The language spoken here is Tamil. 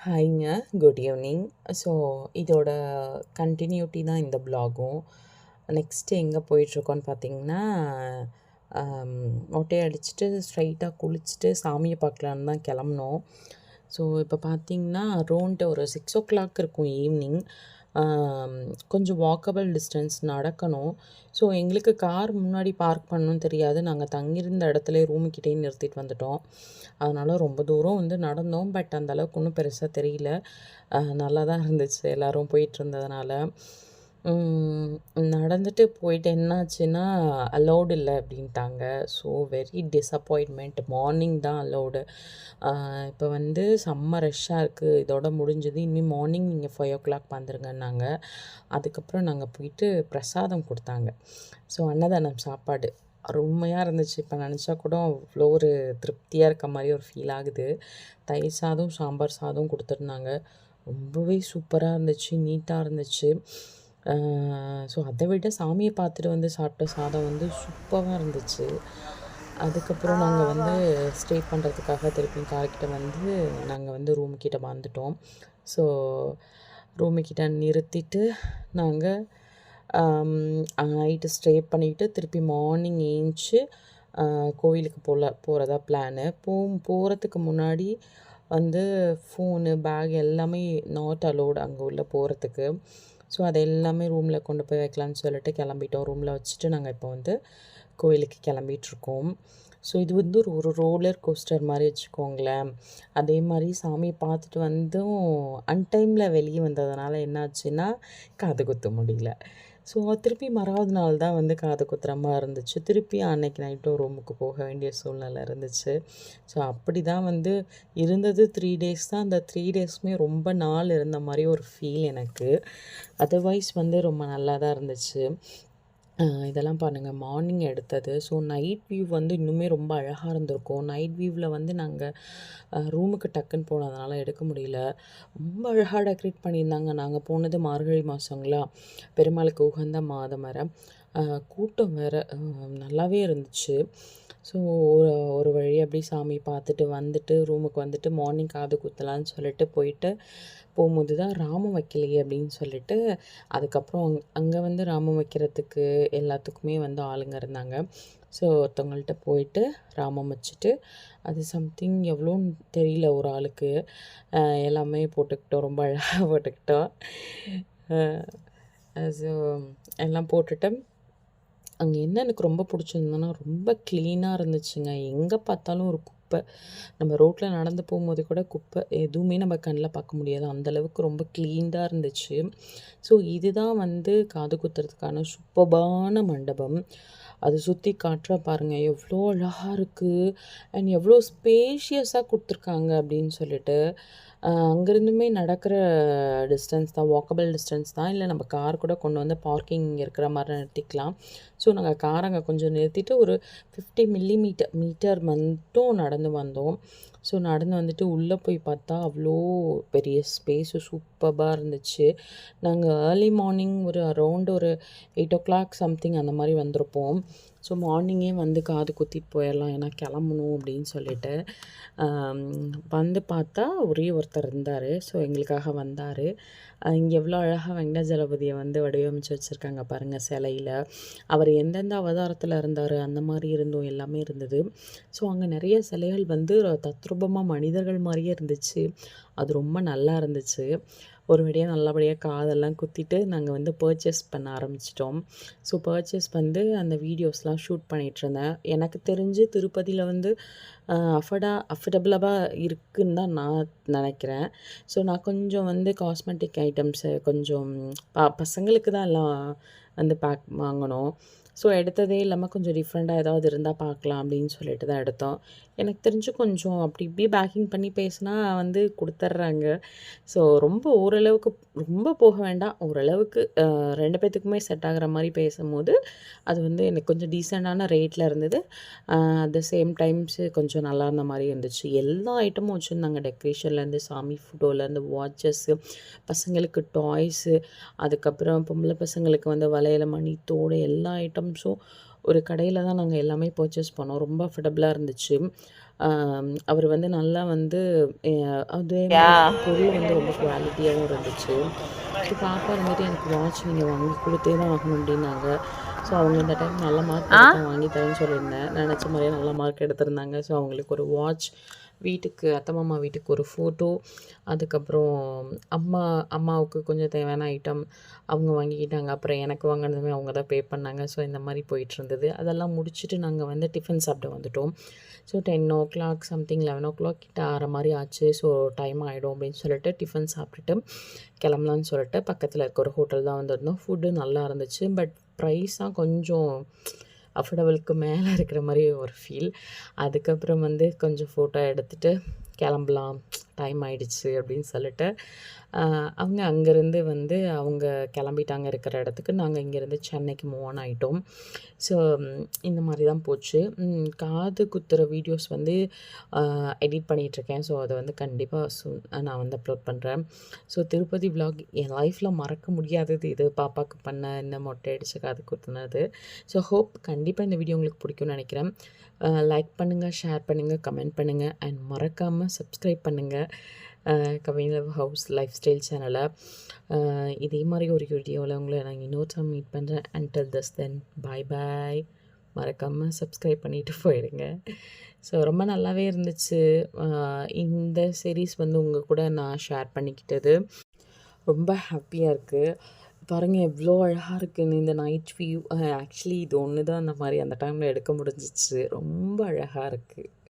ஹாய்ங்க குட் ஈவினிங் ஸோ இதோட கண்டினியூட்டி தான் இந்த ப்ளாகும் நெக்ஸ்ட்டு எங்கே போயிட்டுருக்கோன்னு பார்த்தீங்கன்னா ஒட்டையை அடிச்சுட்டு ஸ்ட்ரைட்டாக குளிச்சுட்டு சாமியை பார்க்கலான்னு தான் கிளம்புனோம். ஸோ இப்போ பார்த்தீங்கன்னா அரௌண்ட் ஒரு சிக்ஸ் ஓ கிளாக் இருக்கும் ஈவினிங் கொஞ்சம் வாக்கபிள் டிஸ்டன்ஸ் நடக்கணும். ஸோ எங்களுக்கு கார் முன்னாடி பார்க் பண்ணணும்னு தெரியாது. நாங்கள் தங்கியிருந்த இடத்துல ரூமுக்கிட்டே நிறுத்திட்டு வந்துட்டோம். அதனால் ரொம்ப தூரம் வந்து நடந்தோம். பட் அந்தளவுக்கு ஒன்றும் பெருசாக தெரியல. நல்லா தான் இருந்துச்சு. எல்லோரும் போயிட்டு இருந்ததுனால. நடந்துட்டு போயிட்டு என்னாச்சுன்னா அலௌடு இல்லை அப்படின்ட்டாங்க. ஸோ வெரி டிசப்பாயின்மெண்ட் மார்னிங் தான் அலௌடு இப்போ வந்து செம்ம ரஷ்ஷாக இருக்குது இதோட முடிஞ்சது. இனிமேல் மார்னிங் நீங்கள் ஃபைவ் ஓ கிளாக் வந்துருங்கன்னாங்க. அதுக்கப்புறம் நாங்கள் போயிட்டு பிரசாதம் கொடுத்தாங்க. ஸோ அன்னதானம் சாப்பாடு. அருமையாக இருந்துச்சு. இப்போ நினச்சா கூட அவ்வளோ ஒரு திருப்தியாக இருக்க மாதிரி ஒரு ஃபீல் ஆகுது. தயிர் சாதம் சாம்பார் சாதம் கொடுத்துருந்தாங்க. ரொம்பவே சூப்பராக இருந்துச்சு. நீட்டாக இருந்துச்சு. ஸோ அதை விட சாமியை பார்த்துட்டு வந்து சாப்பிட்ட சாதம் வந்து சூப்பராக இருந்துச்சு. அதுக்கப்புறம் நாங்கள் வந்து ஸ்டே பண்ணுறதுக்காக திருப்பி கார்கிட்ட வந்து நாங்கள் வந்து ரூமுக்கிட்ட வந்துட்டோம். ஸோ ரூமுக்கிட்ட நிறுத்திட்டு நாங்கள் நைட்டு ஸ்டே பண்ணிவிட்டு திருப்பி மார்னிங் ஏஞ்சி கோயிலுக்கு போல போகிறதா பிளானு போ போகிறதுக்கு முன்னாடி வந்து ஃபோனு பேக் எல்லாமே நாட் அலோடு அங்கே உள்ளே போகிறதுக்கு ஸோ அதை எல்லாமே ரூமில் கொண்டு போய் வைக்கலான்னு சொல்லிட்டு கிளம்பிட்டோம். ரூமில் வச்சுட்டு நாங்கள் இப்போ வந்து கோயிலுக்கு கிளம்பிகிட்ருக்கோம் ஸோ இது வந்து ஒரு ஒரு ரோலர் கோஸ்டர் மாதிரி வச்சுக்கோங்களேன். அதே மாதிரி சாமியை பார்த்துட்டு வந்தும் அன்டைமில் வெளியே வந்ததுனால என்னாச்சுன்னா காது குத்த முடியல. ஸோ திருப்பி மறாவது நாள் தான் வந்து காது குத்துற மாதிரி இருந்துச்சு. திருப்பி அன்னைக்கு நைட்டும் ரூமுக்கு போக வேண்டிய சூழ்நிலை இருந்துச்சு. ஸோ அப்படி தான் வந்து இருந்தது. த்ரீ டேஸ் தான். அந்த த்ரீ டேஸுமே ரொம்ப நாள் இருந்த மாதிரி ஒரு ஃபீல் எனக்கு. அதர்வைஸ் வந்து ரொம்ப நல்லா தான் இருந்துச்சு. இதெல்லாம் பாருங்கள் மார்னிங் எடுத்தது. ஸோ நைட் வியூ வந்து இன்னுமே ரொம்ப அழகாக இருந்திருக்கும். நைட் வியூவில் வந்து நாங்கள் ரூமுக்கு டக்குன்னு போனதுனால எடுக்க முடியல. ரொம்ப அழகாக டெக்கரேட் பண்ணியிருந்தாங்க. நாங்கள் போனது மார்கழி மாதங்களா பெருமாளுக்கு உகந்த மாதம் வேறு. கூட்டம் வேறு நல்லாவே இருந்துச்சு. ஸோ ஒரு ஒரு வழி அப்படி சாமி பார்த்துட்டு வந்துட்டு ரூமுக்கு வந்துட்டு மார்னிங் காது குத்தலான்னு சொல்லிட்டு போயிட்டு போகும்போது தான் ராமம் வைக்கலையே அப்படின்னு சொல்லிட்டு அதுக்கப்புறம் அங் அங்கே வந்து ராமம் வைக்கிறதுக்கு எல்லாத்துக்குமே வந்து ஆளுங்க இருந்தாங்க. ஸோ ஒருத்தவங்கள்ட்ட போயிட்டு ராமம் வச்சுட்டு அது சம்திங் எவ்வளோன்னு தெரியல ஒரு ஆளுக்கு. எல்லாமே போட்டுக்கிட்டோம் ரொம்ப அழகாக போட்டுக்கிட்டோம். ஸோ எல்லாம் போட்டுட்டு அங்கே என்ன எனக்கு ரொம்ப பிடிச்சிருந்ததுன்னா ரொம்ப க்ளீனாக இருந்துச்சுங்க. எங்கே பார்த்தாலும் ஒரு குப்பை. நம்ம ரோட்டில் நடந்து போகும்போது கூட குப்பை எதுவுமே நம்ம கண்ணில் பார்க்க முடியாது. அந்தளவுக்கு ரொம்ப க்ளீன்டாக இருந்துச்சு. ஸோ இதுதான் வந்து காது குத்துறதுக்கான சூப்பர்பான மண்டபம். அது சுற்றி காட்டுற பாருங்கள் எவ்வளோ அழகாக இருக்குது அண்ட் எவ்வளோ ஸ்பேஷியஸாக கொடுத்துருக்காங்க அப்படின்னு சொல்லிட்டு அங்கேருந்துமே நடக்கிற டிஸ்டன்ஸ் தான் வாக்கபிள் டிஸ்டன்ஸ் தான். இல்லை நம்ம கார் கூட கொண்டு வந்து பார்க்கிங் இருக்கிற மாதிரி நிறுத்திக்கலாம். ஸோ நாங்கள் கார் அங்கே கொஞ்சம் நிறுத்திட்டு ஒரு ஃபிஃப்டி மில்லி மீட்டர் மீட்டர் மட்டும் நடந்து வந்தோம். ஸோ நடந்து வந்துட்டு உள்ளே போய் பார்த்தா அவ்வளோ பெரிய ஸ்பேஸு சூப்பராக இருந்துச்சு. நாங்கள் ஏர்லி மார்னிங் ஒரு அரௌண்ட் ஒரு எயிட் ஓ கிளாக் சம்திங் அந்த மாதிரி வந்திருப்போம். ஸோ மார்னிங்கே வந்து காது குத்திட்டு போயிடலாம். ஏன்னா கிளம்பணும் அப்படின்னு சொல்லிட்டு வந்து பார்த்தா ஒரே ஒருத்தர் இருந்தார். ஸோ எங்களுக்காக வந்தார். இங்கே எவ்வளோ அழகாக வெங்கடாஜலபதியை வந்து வடிவமைச்சு வச்சுருக்காங்க பாருங்கள் சிலையில். அவர் எந்தெந்த அவதாரத்தில் இருந்தார் அந்த மாதிரி இருந்தும் எல்லாமே இருந்தது. ஸோ அங்கே நிறைய சிலைகள் வந்து தத்ரூபமாக மனிதர்கள் மாதிரியே இருந்துச்சு. அது ரொம்ப நல்லா இருந்துச்சு. ஒரு வழியாக நல்லபடியாக காதெல்லாம் குத்திட்டு நாங்கள் வந்து பர்ச்சேஸ் பண்ண ஆரம்பிச்சிட்டோம். ஸோ பர்ச்சேஸ் வந்து அந்த வீடியோஸ்லாம் ஷூட் பண்ணிகிட்ருந்தேன் எனக்கு தெரிஞ்சு திருப்பதியில் வந்து அஃபர்டா அஃபர்டபுளாக இருக்குன்னு தான் நான் நினைக்கிறேன். ஸோ நான் கொஞ்சம் வந்து காஸ்மெட்டிக் ஐட்டம்ஸு கொஞ்சம் ப பசங்களுக்கு தான் எல்லாம் வந்து பேக் வாங்கணும். ஸோ எடுத்ததே இல்லாமல் கொஞ்சம் டிஃப்ரெண்ட்டாக ஏதாவது இருந்தால் பார்க்கலாம் அப்படின்னு சொல்லிட்டு தான் எடுத்தோம். எனக்கு தெரிஞ்சு கொஞ்சம் அப்படி இப்படி பேக்கிங் பண்ணி பேசினா வந்து கொடுத்துட்றாங்க ஸோ ரொம்ப ஓரளவுக்கு ரொம்ப போக வேண்டாம். ஓரளவுக்கு ரெண்டு பேர்த்துக்குமே செட் ஆகிற மாதிரி பேசும்போது அது வந்து எனக்கு கொஞ்சம் டீசெண்டான ரேட்டில் இருந்தது. அட் த சேம் டைம்ஸ் கொஞ்சம் நல்லா இருந்த மாதிரி இருந்துச்சு. எல்லா ஐட்டமும் வச்சுருந்தாங்க. டெக்கரேஷன்லேருந்து சாமி ஃபோட்டோலேருந்து வாட்சஸ்ஸு பசங்களுக்கு டாய்ஸு அதுக்கப்புறம் பொம்பளை பசங்களுக்கு வந்து வளையல மணி தோடு எல்லா ஐட்டம் ஐட்டம்ஸும் ஒரு கடையில் தான் நாங்கள் எல்லாமே பர்ச்சேஸ் பண்ணோம். ரொம்ப அஃபர்டபுளாக இருந்துச்சு. அவர் வந்து நல்லா வந்து அதே. பொருள் வந்து ரொம்ப குவாலிட்டியாகவும் இருந்துச்சு. ஸோ பாப்பா இருந்துட்டு எனக்கு வாட்ச் நீங்கள் வாங்கி கொடுத்தே தான் ஆகணும் அப்படின்னாங்க. ஸோ அவங்க இந்த டைம் நல்ல மார்க் வாங்கி தரேன்னு சொல்லியிருந்தேன். நினச்ச மாதிரியே நல்ல மார்க் எடுத்திருந்தாங்க. ஸோ அவங்களுக்கு ஒரு வாட்ச் வீட்டுக்கு அத்தை மாமா வீட்டுக்கு ஒரு ஃபோட்டோ அதுக்கப்புறம் அம்மா அம்மாவுக்கு கொஞ்சம் தேவையான ஐட்டம் அவங்க வாங்கிக்கிட்டாங்க. அப்புறம் எனக்கு வாங்கினதுமே அவங்க தான் பே பண்ணாங்க. ஸோ இந்த மாதிரி போயிட்டு இருந்தது அதெல்லாம் முடிச்சுட்டு நாங்கள் வந்து டிஃபன் சாப்பிட வந்துட்டோம். So ten o'clock something eleven o'clock கிட்ட ஆற மாதிரி ஆச்சு. ஸோ டைம் ஆகிடும் அப்படின்னு சொல்லிட்டு டிஃபன் சாப்பிட்டுட்டு கிளம்பலான்னு சொல்லிட்டு பக்கத்தில் இருக்க ஒரு ஹோட்டல் தான் வந்திருந்தோம். ஃபுட்டு நல்லா இருந்துச்சு. பட் ப்ரைஸாக கொஞ்சம் அஃபோர்டபுளுக்கு மேலே இருக்கிற மாதிரி ஒரு ஃபீல் அதுக்கப்புறம் வந்து கொஞ்சம் ஃபோட்டோ எடுத்துகிட்டு கிளம்பலாம். டைம் ஆயிடுச்சு அப்படின்னு சொல்லிட்டு அவங்க அங்கேருந்து வந்து அவங்க கிளம்பிட்டாங்க இருக்கிற இடத்துக்கு. நாங்கள் இங்கேருந்து சென்னைக்கு மூவ் ஆன் ஆகிட்டோம் ஸோ இந்த மாதிரி தான் போச்சு. காது குத்துற வீடியோஸ் வந்து எடிட் பண்ணிகிட்ருக்கேன் ஸோ அதை வந்து கண்டிப்பாக நான் வந்து அப்லோட் பண்ணுறேன் ஸோ திருப்பதி விலாக் என் லைஃப்பில் மறக்க முடியாதது இது. பாப்பாவுக்கு பண்ண இந்த மொட்டை அடித்து காது குத்துனது. ஸோ ஹோப் கண்டிப்பாக இந்த வீடியோ உங்களுக்கு பிடிக்கும்னு நினைக்கிறேன். லைக் பண்ணுங்கள் ஷேர் பண்ணுங்கள் கமெண்ட் பண்ணுங்கள் அண்ட் மறக்காமல் சப்ஸ்கிரைப் பண்ணுங்கள் கவிஞர் ஹவுஸ் லைஃப் ஸ்டைல் சேனலை இதே மாதிரி ஒரு வீடியோவில் உங்களை நான் இன்னொரு டைம் மீட் பண்ணுறேன் அண்டல் தஸ் தென் பாய் பாய் மறக்காமல் சப்ஸ்கிரைப் பண்ணிவிட்டு போயிடுங்க. ஸோ ரொம்ப நல்லாவே இருந்துச்சு. இந்த சீரீஸ் வந்து உங்கள் கூட நான் ஷேர் பண்ணிக்கிட்டது. ரொம்ப ஹாப்பியாக இருக்குது பாருங்கள் எவ்வளோ அழகாக இருக்குன்னு இந்த நைட் வியூ ஆக்சுவலி இது ஒன்று தான் அந்த மாதிரி அந்த டைமில் எடுக்க முடிஞ்சிச்சு. ரொம்ப அழகாக இருக்குது